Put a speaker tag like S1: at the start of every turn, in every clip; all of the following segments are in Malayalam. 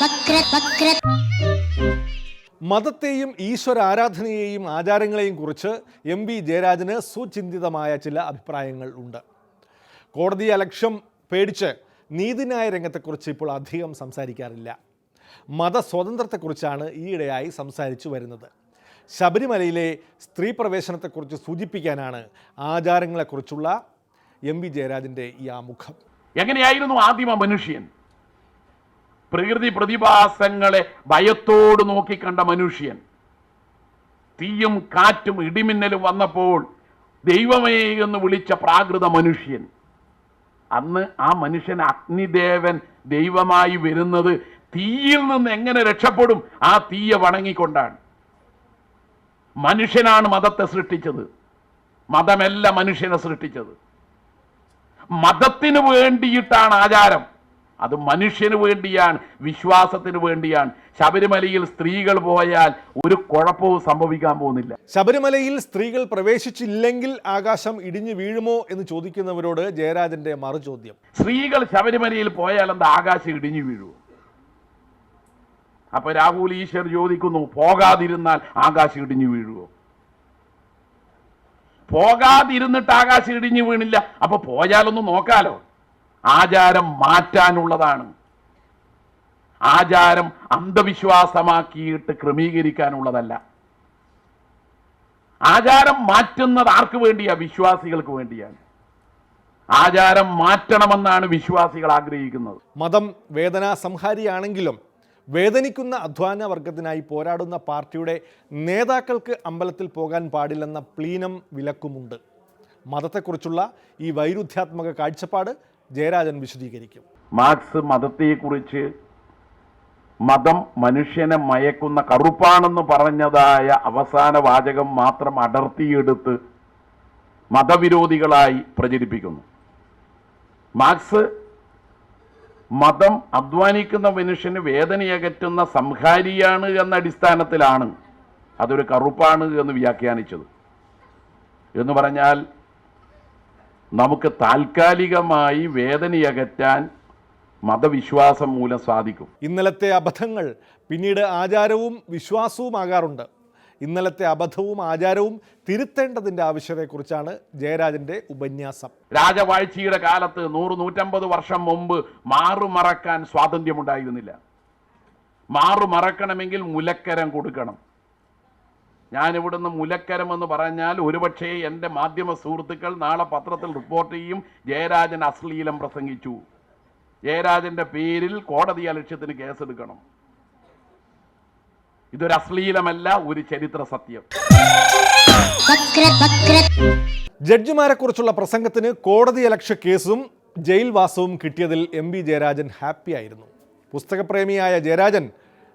S1: വക്ര വക്ര.
S2: മതത്തെയും ഈശ്വര ആരാധനയെയും ആചാരങ്ങളെയും കുറിച്ച് എം വി ജയരാജന് സുചിന്തിതമായ ചില അഭിപ്രായങ്ങൾ ഉണ്ട്. കോടതി അലക്ഷ്യം പേടിച്ച് നീതിന്യായ രംഗത്തെക്കുറിച്ച് ഇപ്പോൾ അധികം സംസാരിക്കാറില്ല. മതസ്വാതന്ത്ര്യത്തെക്കുറിച്ചാണ് ഈയിടെയായി സംസാരിച്ചു വരുന്നത്. ശബരിമലയിലെ സ്ത്രീ പ്രവേശനത്തെക്കുറിച്ച് സൂചിപ്പിക്കാനാണ് ആചാരങ്ങളെക്കുറിച്ചുള്ള എം വി ജയരാജന്റെ ഈ ആമുഖം.
S3: എങ്ങനെയായിരുന്നു ആദിമ മനുഷ്യൻ? പ്രകൃതി പ്രതിഭാസങ്ങളെ ഭയത്തോട് നോക്കിക്കണ്ട മനുഷ്യൻ. തീയും കാറ്റും ഇടിമിന്നലും വന്നപ്പോൾ ദൈവമേ എന്ന് വിളിച്ച പ്രാകൃത മനുഷ്യൻ. അന്ന് ആ മനുഷ്യൻ അഗ്നിദേവൻ ദൈവമായി വരുന്നത് തീയിൽ നിന്ന് എങ്ങനെ രക്ഷപ്പെടും? ആ തീയെ വണങ്ങിക്കൊണ്ടാണ്. മനുഷ്യനാണ് മതത്തെ സൃഷ്ടിച്ചത്. മതമല്ല മനുഷ്യനെ സൃഷ്ടിച്ചത്. മതത്തിന് വേണ്ടിയിട്ടാണ് ആചാരം. അത് മനുഷ്യന് വേണ്ടിയാണ് വിശ്വാസത്തിന് വേണ്ടിയാണ്. ശബരിമലയിൽ സ്ത്രീകൾ പോയാൽ ഒരു കുഴപ്പവും സംഭവിക്കാൻ പോകുന്നില്ല.
S2: ശബരിമലയിൽ സ്ത്രീകൾ പ്രവേശിച്ചില്ലെങ്കിൽ ആകാശം ഇടിഞ്ഞു വീഴുമോ എന്ന് ചോദിക്കുന്നവരോട് ജയരാജന്റെ മറുചോദ്യം.
S3: സ്ത്രീകൾ ശബരിമലയിൽ പോയാൽ എന്താ ആകാശം ഇടിഞ്ഞു വീഴുമോ അപ്പൊ രാഹുൽ ഈശ്വർ ചോദിക്കുന്നു പോകാതിരുന്നാൽ ആകാശം ഇടിഞ്ഞു വീഴുമോ പോകാതിരുന്നിട്ട് ആകാശം ഇടിഞ്ഞു വീണില്ല. അപ്പൊ പോയാലൊന്ന് നോക്കാലോ. ആചാരം മാറ്റാനുള്ളതാണ്. ആചാരം അന്ധവിശ്വാസമാക്കിയിട്ട് ക്രമീകരിക്കാനുള്ളതല്ല. ആചാരം മാറ്റുന്നത് ആർക്ക് വേണ്ടിയാ? വിശ്വാസികൾക്ക് വേണ്ടിയാണ്. ആചാരം മാറ്റണമെന്നാണ് വിശ്വാസികൾ ആഗ്രഹിക്കുന്നത്.
S2: മതം വേദനാ സംഹാരിയാണെങ്കിലും വേദനിക്കുന്ന അധ്വാന വർഗത്തിനായി പോരാടുന്ന പാർട്ടിയുടെ നേതാക്കൾക്ക് അമ്പലത്തിൽ പോകാൻ പാടില്ലെന്ന പ്ലീനം വിലക്കുമുണ്ട്. മതത്തെക്കുറിച്ചുള്ള ഈ വൈരുദ്ധ്യാത്മക കാഴ്ചപ്പാട് ജയരാജൻ വിശദീകരിക്കും.
S3: മാർക്സ് മതത്തെക്കുറിച്ച് മതം മനുഷ്യനെ മയക്കുന്ന കറുപ്പാണെന്ന് പറഞ്ഞതായ അവസാന വാചകം മാത്രം അടർത്തിയെടുത്ത് മതവിരോധികളായി പ്രചരിപ്പിക്കുന്നു. മാർക്സ് മതം അധ്വാനിക്കുന്ന മനുഷ്യന് വേദനയകറ്റുന്ന സംഹാരിയാണ് എന്ന അടിസ്ഥാനത്തിലാണ് അതൊരു കറുപ്പാണ് എന്ന് വ്യാഖ്യാനിച്ചത്. എന്ന് പറഞ്ഞാൽ നമുക്ക് താൽക്കാലികമായി വേദനയകറ്റാൻ മതവിശ്വാസം മൂലം സാധിക്കും.
S2: ഇന്നലത്തെ അബദ്ധങ്ങൾ പിന്നീട് ആചാരവും വിശ്വാസവുമാകാറുണ്ട്. ഇന്നലത്തെ അബദ്ധവും ആചാരവും തിരുത്തേണ്ടതിന്റെ ആവശ്യത്തെക്കുറിച്ചാണ് ജയരാജന്റെ ഉപന്യാസം.
S3: രാജവാഴ്ചയുടെ കാലത്ത് നൂറ് നൂറ്റമ്പത് വർഷം മുമ്പ് മാറുമറക്കാൻ സ്വാതന്ത്ര്യമുണ്ടായിരുന്നില്ല. മാറുമറക്കണമെങ്കിൽ മുലക്കരം കൊടുക്കണം. ഞാൻ മുലക്കരമെന്ന് പറഞ്ഞാൽ ഒരുപക്ഷേ എന്റെ മാധ്യമ സുഹൃത്തുക്കൾ നാളെ പത്രത്തിൽ റിപ്പോർട്ട് ചെയ്യും ജയരാജൻ അശ്ലീലം പ്രസംഗിച്ചു. ജയരാജന്റെ പേരിൽ കോടതി അലക്ഷ്യത്തിന് കേസെടുക്കണം. ഇതൊരു അശ്ലീലമല്ല ഒരു ചരിത്ര സത്യം.
S2: ജഡ്ജിമാരെക്കുറിച്ചുള്ള പ്രസംഗത്തിന് കോടതി അലക്ഷ്യ കേസും ജയിൽവാസവും കിട്ടിയതിൽ എം ബി ജയരാജൻ ഹാപ്പിയായിരുന്നു പുസ്തകപ്രേമിയായ ജയരാജൻ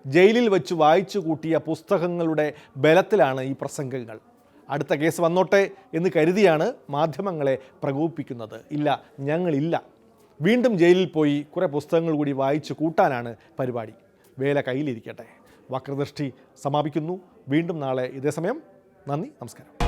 S2: ജയിലിൽ വെച്ച് വായിച്ചു കൂട്ടിയ പുസ്തകങ്ങളുടെ ബലത്തിലാണ് ഈ പ്രസംഗങ്ങൾ. അടുത്ത കേസ് വന്നോട്ടെ എന്ന് കരുതിയാണ് മാധ്യമങ്ങളെ പ്രകോപിപ്പിക്കുന്നത്. ഇല്ല ഞങ്ങളില്ല. വീണ്ടും ജയിലിൽ പോയി കുറേ പുസ്തകങ്ങൾ കൂടി വായിച്ചു കൂട്ടാനാണ് പരിപാടി. വേല കയ്യിലിരിക്കട്ടെ. വക്രദൃഷ്ടി സമാപിക്കുന്നു. വീണ്ടും നാളെ ഇതേ സമയം. നന്ദി നമസ്കാരം.